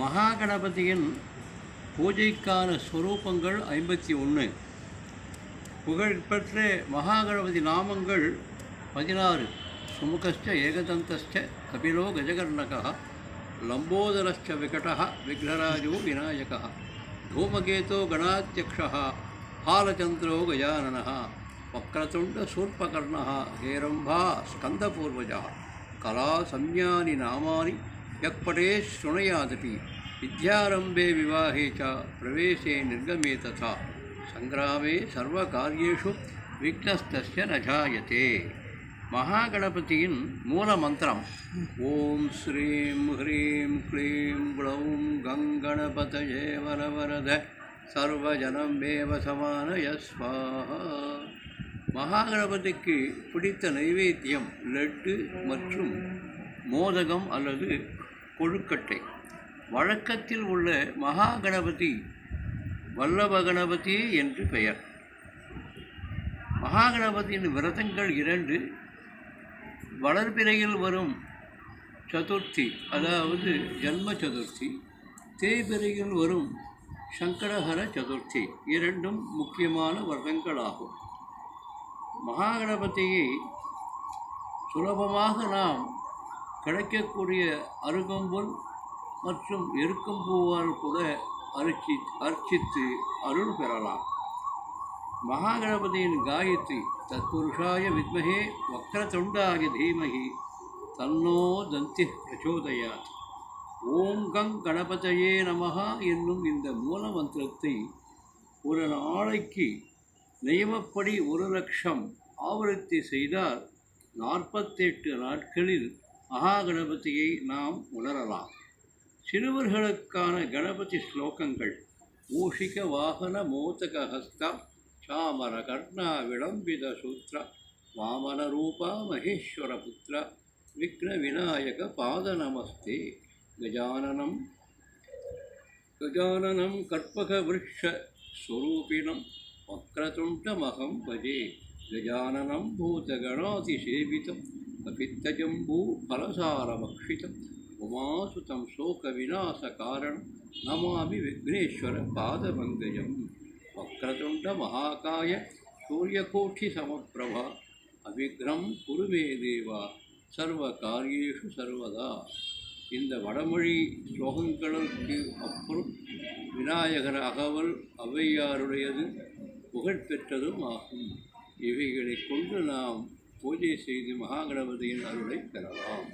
மகா கணபதியின் பூஜைக்கான ஸ்வரூபங்கள் ஐம்பத்தி ஒன்று. புகழ்பெற்ற மகா கணபதி நாமங்கள் பதினாறு. சுமுகஸ்ட ஏகதந்தஸ்ட கபிலோ கஜகர்ணகா லம்போதரஸ்ட விகடா விக்னராஜோ விநாயகா धूमकेतो गणाध्यक्षः हालचन्द्रो गजाननः वक्रतुण्डशूर्पकर्णः हेरम्भा स्कन्दपूर्वजः कलासंज्ञानि नामानि यः पठे शृणुयादपि विद्यारम्भे विवाहे च प्रवेशे निर्गमे तथा सङ्ग्रामे सर्वकार्येषु विघ्नस्तस्य न जायते மகாகணபதியின் மூல மந்திரம் ஓம் ஸ்ரீம் ஹ்ரீம் க்ளீம் க்ளௌம் கங்கணபதயே வரவரத சர்வஜனம் மேவ சமானய ஸ்வாஹா மகாகணபதிக்கு பிடித்த நைவேத்தியம் லட்டு மற்றும் மோதகம் அல்லது கொழுக்கட்டை. வழக்கத்தில் உள்ள மகாகணபதி வல்லப கணபதி என்று பெயர். மகாகணபதியின் விரதங்கள் இரண்டு. வளர்பிறையில் வரும் சதுர்த்தி அதாவது ஜன்ம சதுர்த்தி. தேய்பிறையில் வரும் சங்கடஹர சதுர்த்தி. இரண்டும் முக்கியமான விரதங்களாகும். மகாகணபதியை சுலபமாக நாம் கிடைக்கக்கூடிய அருகம்புல் மற்றும் எருக்கம்பூவால் கூட அர்ச்சி அர்ச்சித்து அருள் பெறலாம். மகாகணபதியின் காயத்ரி தத்புருஷாய வித்மகே வக்ரதுண்டாய தீமகி தன்னோ தந்தி பிரச்சோதயாத். ஓம் கங் கணபதையே நமகா என்னும் இந்த மூல மந்திரத்தை ஒரு நாளைக்கு நியமப்படி ஒரு லட்சம் ஆவருத்தி செய்தால் நாற்பத்தெட்டு நாட்களில் மகாகணபதியை நாம் உணரலாம் சிறுவர்களுக்கான கணபதி ஸ்லோகங்கள் மூஷிக வாகன மோதக ஹஸ்தா சாமர கர்ணா விளம்பித சூத்ர வாமன ரூபா மகேஸ்வர புத்திர விக்ன விநாயக பாத நமஸ்தே கஜானனம் கஜானனம் கற்பக விருட்ச ஸ்வரூபிணம் வக்ரதுண்டமகம் பஜே गजाननं भूतगणातिसेवितं कपित्तजम्बू फलसारभक्षितम् उमासुतं शोकविनाशकारणं नमामि विघ्नेश्वरपादपङ्कजं वक्रतुण्डमहाकाय सूर्यकोटिसमप्रभा अविघ्नं कुरु मे देव சர்வகாரியேஷு சர்வதா இந்த வடமொழி ஸ்லோகங்களுக்கு அப்புறம் விநாயகர் அகவல் ஔவையாருடையது புகழ்பெற்றதும் ஆகும் இவைகளை கொண்டு நாம் பூஜை செய்து மகாகணபதியின் அருளை பெறலாம்.